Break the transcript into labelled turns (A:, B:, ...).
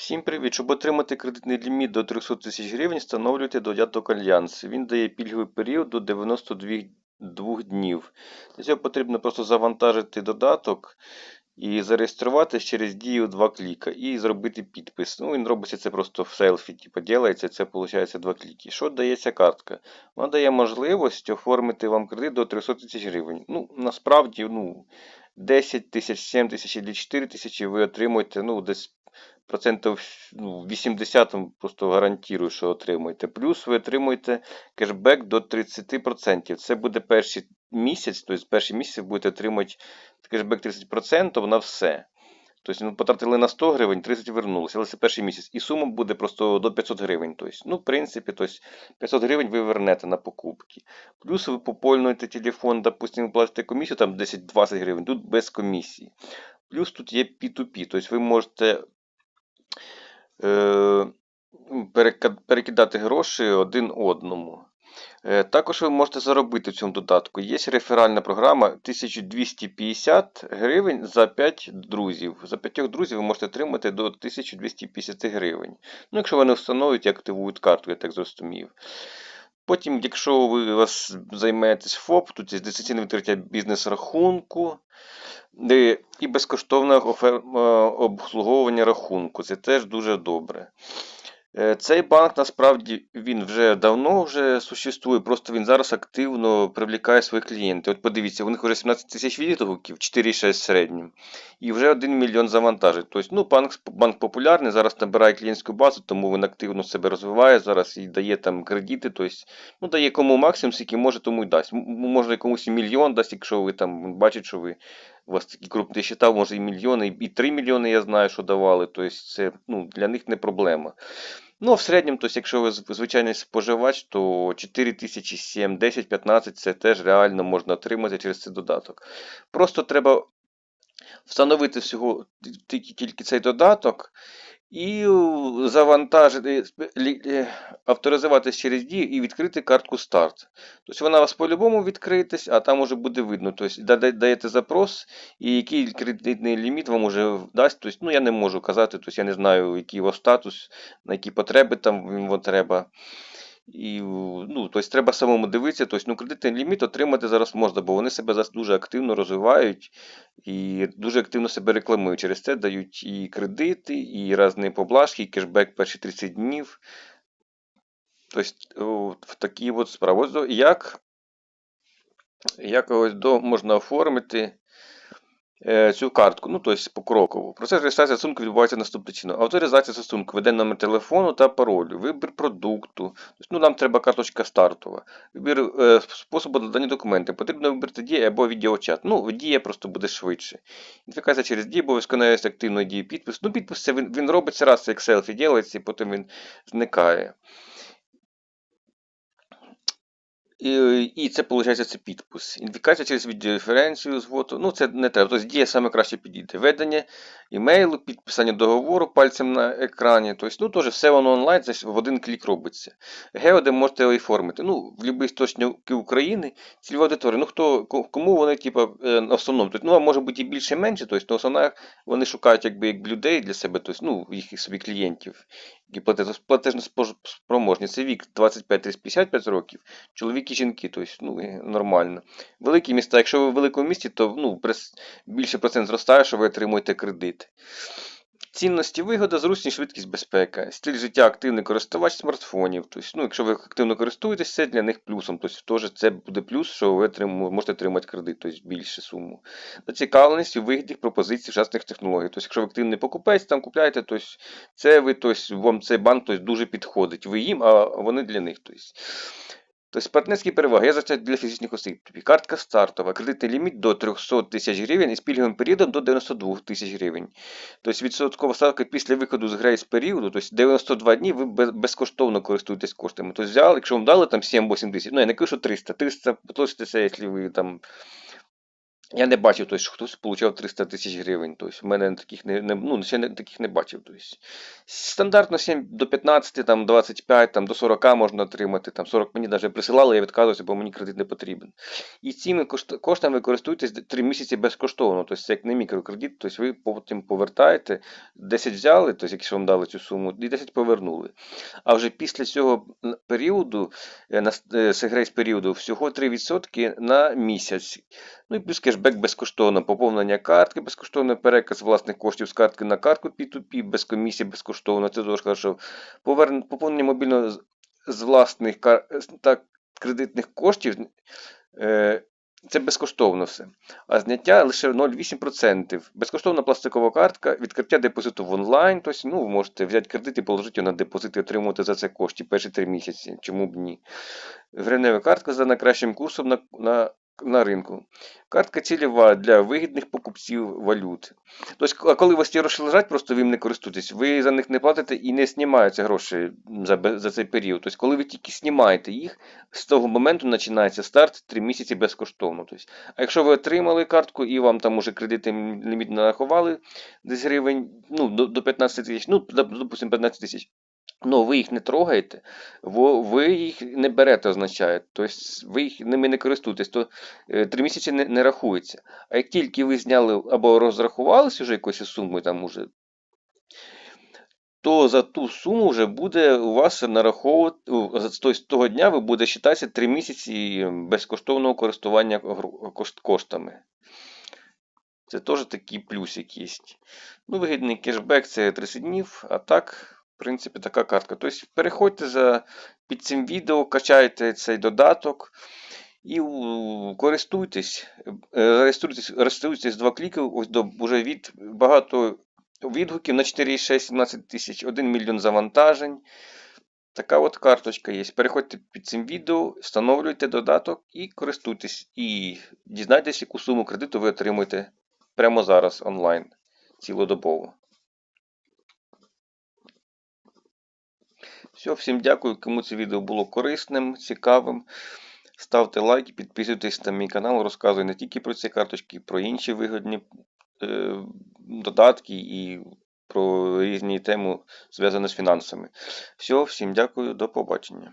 A: Всім привіт! Щоб отримати кредитний ліміт до 300 тисяч гривень, встановлюйте додаток Альянс. Він дає пільговий період до 92 днів. Для цього потрібно просто завантажити додаток і зареєструватися через дію два кліка і зробити підпис. Ну, він робиться це просто в селфі, типу, ділається, це виходить два кліки. Що дає ця картка? Вона дає можливість оформити вам кредит до 300 тисяч гривень. Ну, насправді, ну, 10 тисяч, 7 тисяч або 4 тисячі ви отримуєте, ну, десь процентів ну, 80 вам просто гарантую, що отримуєте. Плюс ви отримуєте кешбек до 30%. Це буде перший місяць, тобто перший місяць будете отримати кешбек 30% на все. Тобто, ну, потратили на 100 гривень, 30 вернулося, але це перший місяць. І сума буде просто до 500 гривень. Тобто, ну, в принципі, тобто 500 гривень ви вернете на покупки. Плюс ви поповнюєте телефон, допустимо, платите комісію, там 10-20 гривень, тут без комісії. Плюс тут є P2P, тобто ви можете перекидати гроші один одному. Е, Також ви можете заробити в цьому додатку. Є реферальна програма 1250 гривень за 5 друзів. За 5 друзів ви можете отримати до 1250 гривень. Ну, якщо вони встановлюють і активують карту, я так зрозумів. Потім, якщо ви вас займаєтесь ФОП, тут є дистанційне відкриття бізнес-рахунку і безкоштовне е, обслуговування рахунку. Це теж дуже добре. Е, Цей банк насправді він вже давно вже существує, просто він зараз активно привлікає своїх клієнтів. От подивіться, у них вже 17 тисяч відгуків, 4,6 в середньому, і вже 1 мільйон завантажень. Тобто, ну, банк, банк популярний, зараз набирає клієнтську базу, тому він активно себе розвиває зараз і дає там кредити. Тобто, ну, дає кому максимум, скільки може, тому й дасть. М- Може комусь мільйон дасть, якщо ви там бачите, що ви у вас такі крупні счета, може і мільйони, і 3 мільйони, я знаю, що давали. Тобто, це ну, для них не проблема. Ну, в середньому, тобто, якщо ви звичайний споживач, то 4 тисячі 7, 10, 15 це теж реально можна отримати через цей додаток. Просто треба встановити всього тільки цей додаток і завантажити, е, авторизуватись через дію і відкрити картку старт. Тобто вона у вас по-любому відкритись, а там уже буде видно. Тобто даєте запрос, і який кредитний ліміт вам уже дасть. Тобто, ну, я не можу казати, тобто я не знаю, який його статус, на які потреби там йому треба. І ну, тобто, треба самому дивитися. Тобто, ну, кредитний ліміт отримати зараз можна, бо вони себе зараз дуже активно розвивають і дуже активно себе рекламують. Через це дають і кредити, і різні поблажки, і кешбек перші 30 днів. Тобто, в такі от справи. Ось як, як ось до можна оформити цю картку, ну, тобто покроково. Процес реєстрації застосунку відбувається наступним чином. Авторизація застосунку веде номер телефону та паролю, вибір продукту. Тобто, ну, нам треба карточка стартова. Вибір е, способу додання документів. Потрібно вибрати дія або відеочат. Ну, дія просто буде швидше. Ідентифікація через дію, обов'язково навести активної дії підпис. Ну, підпис це він, він робиться раз, як селфі ділається, і потім він зникає. І, і це, виходить, це підпис. Ідентифікація через відеоференцію зводу. Ну, це не треба. Тобто дія саме краще підійде. Ведення імейлу, підписання договору пальцем на екрані. Тобто, ну, теж все воно онлайн, це в один клік робиться. Гео, де можете оформити. Ну, в будь-якій істочники України, цільова аудиторія. Ну, хто, кому вони, типу, в основному. Тобто, ну, а може бути і більше, і менше. Тобто, основна, вони шукають, якби, як людей для себе, тобто, ну, їх собі клієнтів, які платежна спроможність. Це вік 25-35 років чоловік і жінки, тобто ну, нормально. Великі міста, якщо ви в великому місті, то ну, більше процент зростає, що ви отримуєте кредит. Цінності вигода, зручність, швидкість, безпека. Стиль життя активний користувач смартфонів. Тобто, ну, якщо ви активно користуєтесь, це для них плюсом. Тобто, теж це буде плюс, що ви можете отримати кредит, тобто більше суму. Зацікавленість у вигідних пропозицій сучасних технологій. Тобто, якщо ви активний покупець, там купляєте, тобто, це ви, тобто, вам цей банк тобто, дуже підходить. Ви їм, а вони для них. Тобто. Тобто партнерські переваги я зачат для фізичних осіб. Тобі Картка стартова, кредитний ліміт до 300 тисяч гривень із пільговим періодом до 92 тисяч гривень. Тобто відсоткова ставка після виходу з грейс періоду, тобто 92 дні ви безкоштовно користуєтесь коштами. Тобто взяли, якщо вам дали там 7-8 тисяч, ну я не кажу, що 300, 300 поточитеся, якщо ви там Я не бачив, тобто, що хтось отримав 300 тисяч гривень. Тобто, в мене таких не, не, ну, ще не, таких не бачив. Тобто, стандартно 7 до 15, там, 25, там, до 40 можна отримати. Там, 40 мені навіть присилали, я відказувався, бо мені кредит не потрібен. І цими коштами користуєтесь 3 місяці безкоштовно. Тобто, це як не мікрокредит, тобто ви потім повертаєте, 10 взяли, тобто, якщо вам дали цю суму, і 10 повернули. А вже після цього періоду, е, на сегрейс періоду, всього 3% на місяць. Ну і плюс кешбек безкоштовно, поповнення картки безкоштовно, переказ власних коштів з картки на картку P2P, без комісії безкоштовно. Це дуже хорошо. Поверн... Поповнення мобільного з власних кар... та кредитних коштів. Е... Це безкоштовно все. А зняття лише 0,8%. Безкоштовна пластикова картка, відкриття депозиту в онлайн. Тобто, ну, ви можете взяти кредит і положити його на депозит і отримувати за це кошти перші 3 місяці. Чому б ні? Гривнева картка за найкращим курсом на, на, на ринку. Картка цільова для вигідних покупців валют. Тобто, а коли у вас ті гроші лежать, просто ви їм не користуєтесь, ви за них не платите і не знімаються гроші за, за цей період. Тобто, коли ви тільки знімаєте їх, з того моменту починається старт 3 місяці безкоштовно. Тобто, а якщо ви отримали картку і вам там уже кредитний ліміт нарахували десь гривень, ну, до 15 тисяч, ну, допустимо, 15 тисяч. Ну, ви їх не трогаєте, ви їх не берете, означає. Тобто ви їх ними не користуєтесь, то е, три місяці не, не рахується. А як тільки ви зняли або розрахувалися вже якоюсь сумою, там уже, то за ту суму вже буде у вас нараховувати, з того- дня ви буде вважатися 3 місяці безкоштовного користування коштами. Це теж такий плюсик є. Ну, вигідний кешбек це 30 днів, а так, принципі, така картка. Тобто переходьте за, під цим відео, качайте цей додаток і користуйтесь. Е, Реєструйтесь, реєструйтесь два кліки, ось до вже від багато відгуків на 4,6 17 тисяч, 1 мільйон завантажень. Така от карточка є. Переходьте під цим відео, встановлюйте додаток і користуйтесь. І дізнайтесь, яку суму кредиту ви отримуєте прямо зараз онлайн, цілодобово. Все, всім дякую, кому це відео було корисним, цікавим. Ставте лайки, підписуйтесь на мій канал, розказую не тільки про ці карточки, про інші вигодні е, додатки і про різні теми, зв'язані з фінансами. Все, всім дякую, до побачення.